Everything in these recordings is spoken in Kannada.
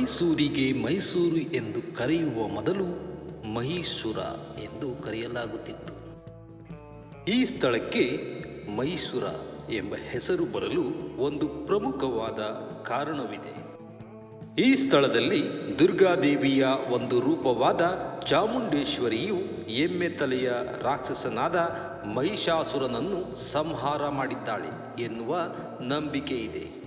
ಮೈಸೂರಿಗೆ ಮೈಸೂರು ಎಂದು ಕರೆಯುವ ಮೊದಲು ಮಹೀಶುರ ಎಂದು ಕರೆಯಲಾಗುತ್ತಿತ್ತು. ಈ ಸ್ಥಳಕ್ಕೆ ಮೈಸೂರ ಎಂಬ ಹೆಸರು ಬರಲು ಒಂದು ಪ್ರಮುಖವಾದ ಕಾರಣವಿದೆ. ಈ ಸ್ಥಳದಲ್ಲಿ ದುರ್ಗಾದೇವಿಯ ಒಂದು ರೂಪವಾದ ಚಾಮುಂಡೇಶ್ವರಿಯು ಎಮ್ಮೆ ತಲೆಯ ರಾಕ್ಷಸನಾದ ಮಹಿಷಾಸುರನನ್ನು ಸಂಹಾರ ಮಾಡಿದ್ದಾಳೆ ಎನ್ನುವ ನಂಬಿಕೆ ಇದೆ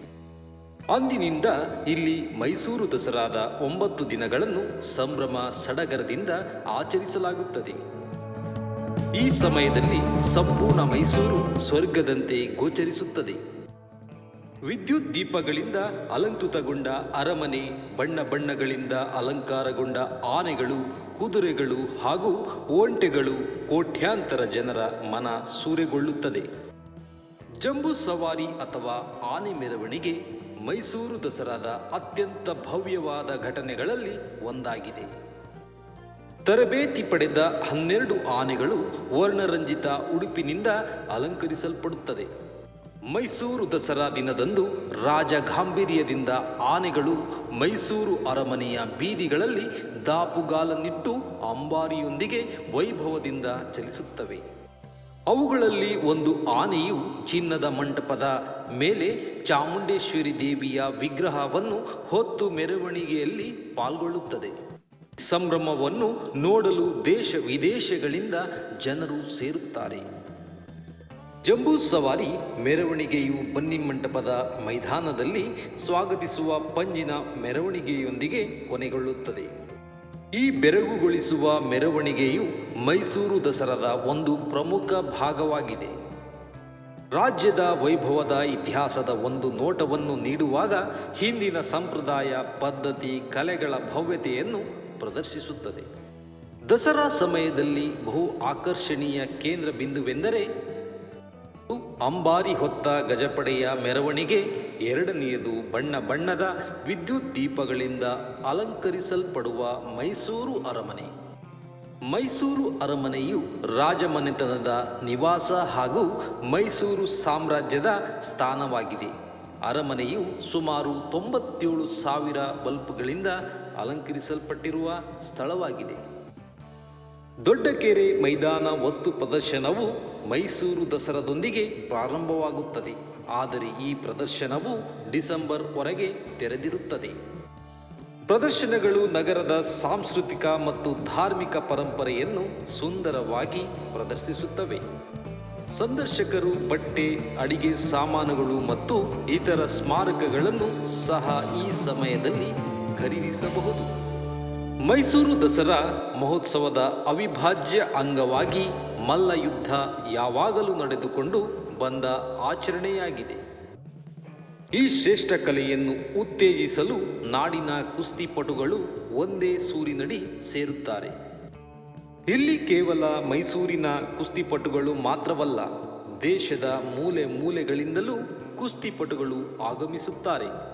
ಅಂದಿನಿಂದ ಇಲ್ಲಿ ಮೈಸೂರು ದಸರಾದ ಒಂಬತ್ತು ದಿನಗಳನ್ನು ಸಂಭ್ರಮ ಸಡಗರದಿಂದ ಆಚರಿಸಲಾಗುತ್ತದೆ. ಈ ಸಮಯದಲ್ಲಿ ಸಂಪೂರ್ಣ ಮೈಸೂರು ಸ್ವರ್ಗದಂತೆ ಗೋಚರಿಸುತ್ತದೆ. ವಿದ್ಯುತ್ ದೀಪಗಳಿಂದ ಅಲಂಕೃತಗೊಂಡ ಅರಮನೆ, ಬಣ್ಣ ಬಣ್ಣಗಳಿಂದ ಅಲಂಕಾರಗೊಂಡ ಆನೆಗಳು, ಕುದುರೆಗಳು ಹಾಗೂ ಓಂಟೆಗಳು ಕೋಟ್ಯಾಂತರ ಜನರ ಮನ ಸೂರೆಗೊಳ್ಳುತ್ತದೆ. ಜಂಬೂ ಸವಾರಿ ಅಥವಾ ಆನೆ ಮೆರವಣಿಗೆ ಮೈಸೂರು ದಸರಾದ ಅತ್ಯಂತ ಭವ್ಯವಾದ ಘಟನೆಗಳಲ್ಲಿ ಒಂದಾಗಿದೆ. ತರಬೇತಿ ಪಡೆದ ಹನ್ನೆರಡು ಆನೆಗಳು ವರ್ಣರಂಜಿತ ಉಡುಪಿನಿಂದ ಅಲಂಕರಿಸಲ್ಪಡುತ್ತದೆ. ಮೈಸೂರು ದಸರಾ ದಿನದಂದು ರಾಜ ಗಾಂಭೀರ್ಯದಿಂದ ಆನೆಗಳು ಮೈಸೂರು ಅರಮನೆಯ ಬೀದಿಗಳಲ್ಲಿ ದಾಪುಗಾಲನ್ನಿಟ್ಟು ಅಂಬಾರಿಯೊಂದಿಗೆ ವೈಭವದಿಂದ ಚಲಿಸುತ್ತವೆ. ಅವುಗಳಲ್ಲಿ ಒಂದು ಆನೆಯು ಚಿನ್ನದ ಮಂಟಪದ ಮೇಲೆ ಚಾಮುಂಡೇಶ್ವರಿ ದೇವಿಯ ವಿಗ್ರಹವನ್ನು ಹೊತ್ತು ಮೆರವಣಿಗೆಯಲ್ಲಿ ಪಾಲ್ಗೊಳ್ಳುತ್ತದೆ. ಸಂಭ್ರಮವನ್ನು ನೋಡಲು ದೇಶ ವಿದೇಶಗಳಿಂದ ಜನರು ಸೇರುತ್ತಾರೆ. ಜಂಬೂ ಸವಾರಿ ಮೆರವಣಿಗೆಯು ಬನ್ನಿ ಮಂಟಪದ ಮೈದಾನದಲ್ಲಿ ಸ್ವಾಗತಿಸುವ ಪಂಜಿನ ಮೆರವಣಿಗೆಯೊಂದಿಗೆ ಕೊನೆಗೊಳ್ಳುತ್ತದೆ. ಈ ಬೆರಗುಗೊಳಿಸುವ ಮೆರವಣಿಗೆಯು ಮೈಸೂರು ದಸರಾದ ಒಂದು ಪ್ರಮುಖ ಭಾಗವಾಗಿದೆ. ರಾಜ್ಯದ ವೈಭವದ ಇತಿಹಾಸದ ಒಂದು ನೋಟವನ್ನು ನೀಡುವಾಗ ಹಿಂದಿನ ಸಂಪ್ರದಾಯ, ಪದ್ಧತಿ, ಕಲೆಗಳ ಭವ್ಯತೆಯನ್ನು ಪ್ರದರ್ಶಿಸುತ್ತದೆ. ದಸರಾ ಸಮಯದಲ್ಲಿ ಬಹು ಆಕರ್ಷಣೀಯ ಕೇಂದ್ರ ಬಿಂದುವೆಂದರೆ, ಅಂಬಾರಿ ಹೊತ್ತ ಗಜಪಡೆಯ ಮೆರವಣಿಗೆ ಎರಡನೆಯದು ಬಣ್ಣ ಬಣ್ಣದ ವಿದ್ಯುತ್ ದೀಪಗಳಿಂದ ಅಲಂಕರಿಸಲ್ಪಡುವ ಮೈಸೂರು ಅರಮನೆ. ಮೈಸೂರು ಅರಮನೆಯು ರಾಜಮನೆತನದ ನಿವಾಸ ಹಾಗೂ ಮೈಸೂರು ಸಾಮ್ರಾಜ್ಯದ ಸ್ಥಾನವಾಗಿದೆ. ಅರಮನೆಯು ಸುಮಾರು ತೊಂಬತ್ತೇಳು ಸಾವಿರ ಬಲ್ಬ್ಗಳಿಂದ ಅಲಂಕರಿಸಲ್ಪಟ್ಟಿರುವ ಸ್ಥಳವಾಗಿದೆ. ದೊಡ್ಡಕೆರೆ ಮೈದಾನ ವಸ್ತು ಪ್ರದರ್ಶನವು ಮೈಸೂರು ದಸರಾದೊಂದಿಗೆ ಪ್ರಾರಂಭವಾಗುತ್ತದೆ. ಆದರೆ ಈ ಪ್ರದರ್ಶನವು ಡಿಸೆಂಬರ್ ವರೆಗೆ ತೆರೆದಿರುತ್ತದೆ. ಪ್ರದರ್ಶನಗಳು ನಗರದ ಸಾಂಸ್ಕೃತಿಕ ಮತ್ತು ಧಾರ್ಮಿಕ ಪರಂಪರೆಯನ್ನು ಸುಂದರವಾಗಿ ಪ್ರದರ್ಶಿಸುತ್ತವೆ. ಸಂದರ್ಶಕರು ಬಟ್ಟೆ, ಅಡಿಗೆ ಸಾಮಾನುಗಳು ಮತ್ತು ಇತರ ಸ್ಮಾರಕಗಳನ್ನು ಸಹ ಈ ಸಮಯದಲ್ಲಿ ಖರೀದಿಸಬಹುದು. ಮೈಸೂರು ದಸರಾ ಮಹೋತ್ಸವದ ಅವಿಭಾಜ್ಯ ಅಂಗವಾಗಿ ಮಲ್ಲಯುದ್ಧ ಯಾವಾಗಲೂ ನಡೆದುಕೊಂಡು ಬಂದ ಆಚರಣೆಯಾಗಿದೆ. ಈ ಶ್ರೇಷ್ಠ ಕಲೆಯನ್ನು ಉತ್ತೇಜಿಸಲು ನಾಡಿನ ಕುಸ್ತಿಪಟುಗಳು ಒಂದೇ ಸೂರಿನಡಿ ಸೇರುತ್ತಾರೆ. ಇಲ್ಲಿ ಕೇವಲ ಮೈಸೂರಿನ ಕುಸ್ತಿಪಟುಗಳು ಮಾತ್ರವಲ್ಲ, ದೇಶದ ಮೂಲೆ ಮೂಲೆಗಳಿಂದಲೂ ಕುಸ್ತಿಪಟುಗಳು ಆಗಮಿಸುತ್ತಾರೆ.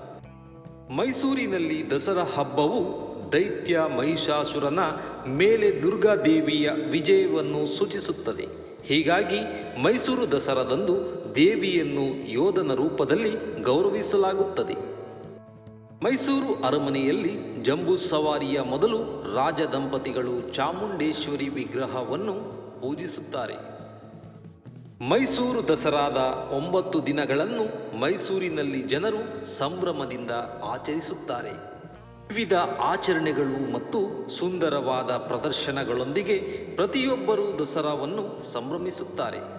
ಮೈಸೂರಿನಲ್ಲಿ ದಸರಾ ಹಬ್ಬವು ದೈತ್ಯ ಮಹಿಷಾಸುರನ ಮೇಲೆ ದುರ್ಗಾದೇವಿಯ ವಿಜಯವನ್ನು ಸೂಚಿಸುತ್ತದೆ. ಹೀಗಾಗಿ ಮೈಸೂರು ದಸರಾದಂದು ದೇವಿಯನ್ನು ಯೋಧನ ರೂಪದಲ್ಲಿ ಗೌರವಿಸಲಾಗುತ್ತದೆ. ಮೈಸೂರು ಅರಮನೆಯಲ್ಲಿ ಜಂಬೂ ಸವಾರಿಯ ಮೊದಲು ರಾಜ ದಂಪತಿಗಳು ಚಾಮುಂಡೇಶ್ವರಿ ವಿಗ್ರಹವನ್ನು ಪೂಜಿಸುತ್ತಾರೆ. ಮೈಸೂರು ದಸರಾದ ಒಂಬತ್ತು ದಿನಗಳನ್ನು ಮೈಸೂರಿನಲ್ಲಿ ಜನರು ಸಂಭ್ರಮದಿಂದ ಆಚರಿಸುತ್ತಾರೆ. ವಿವಿಧ ಆಚರಣೆಗಳು ಮತ್ತು ಸುಂದರವಾದ ಪ್ರದರ್ಶನಗಳೊಂದಿಗೆ ಪ್ರತಿಯೊಬ್ಬರೂ ದಸರಾವನ್ನು ಸಂಭ್ರಮಿಸುತ್ತಾರೆ.